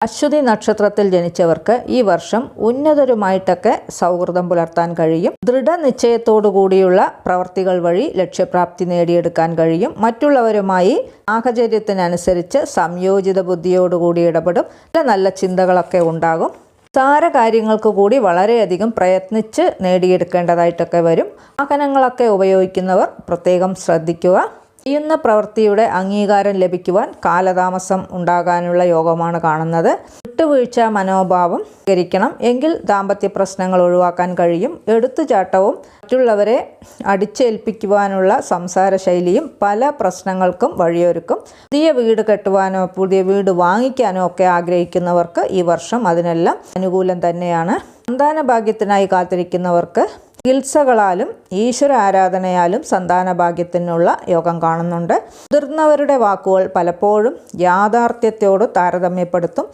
അശ്വതി നക്ഷത്രത്തിൽ ജനിച്ചവർക്ക് ഈ വർഷം ഉന്നതരുമായിട്ടൊക്കെ സൗഹൃദം പുലർത്താൻ കഴിയും. ദൃഢനിശ്ചയത്തോടു കൂടിയുള്ള പ്രവർത്തികൾ വഴി ലക്ഷ്യപ്രാപ്തി നേടിയെടുക്കാൻ കഴിയും. മറ്റുള്ളവരുമായി സാഹചര്യത്തിനനുസരിച്ച് സംയോജിത ബുദ്ധിയോടുകൂടി ഇടപെടും. നല്ല നല്ല ചിന്തകളൊക്കെ ഉണ്ടാകും. സാര കാര്യങ്ങൾക്ക് കൂടി വളരെയധികം പ്രയത്നിച്ച് നേടിയെടുക്കേണ്ടതായിട്ടൊക്കെ വരും. വാഹനങ്ങളൊക്കെ ഉപയോഗിക്കുന്നവർ പ്രത്യേകം ശ്രദ്ധിക്കുക. ചെയ്യുന്ന പ്രവൃത്തിയുടെ അംഗീകാരം ലഭിക്കുവാൻ കാലതാമസം ഉണ്ടാകാനുള്ള യോഗമാണ് കാണുന്നത്. വിട്ടുവീഴ്ച മനോഭാവം കരിക്കണം എങ്കിൽ ദാമ്പത്യ പ്രശ്നങ്ങൾ ഒഴിവാക്കാൻ കഴിയും. എടുത്തുചാട്ടവും മറ്റുള്ളവരെ അടിച്ചേൽപ്പിക്കുവാനുള്ള സംസാര ശൈലിയും പല പ്രശ്നങ്ങൾക്കും വഴിയൊരുക്കും. പുതിയ വീട് കെട്ടുവാനോ പുതിയ വീട് വാങ്ങിക്കാനോ ഒക്കെ ആഗ്രഹിക്കുന്നവർക്ക് ഈ വർഷം അതിനെല്ലാം അനുകൂലം തന്നെയാണ്. സന്താന ഭാഗ്യത്തിനായി കാത്തിരിക്കുന്നവർക്ക് ചികിത്സകളാലും ഈശ്വര ആരാധനയാലും സന്താന ഭാഗ്യത്തിനുള്ള യോഗം കാണുന്നുണ്ട്. മുതിർന്നവരുടെ വാക്കുകൾ പലപ്പോഴും യാഥാർത്ഥ്യത്തോട് താരതമ്യപ്പെടുത്തും.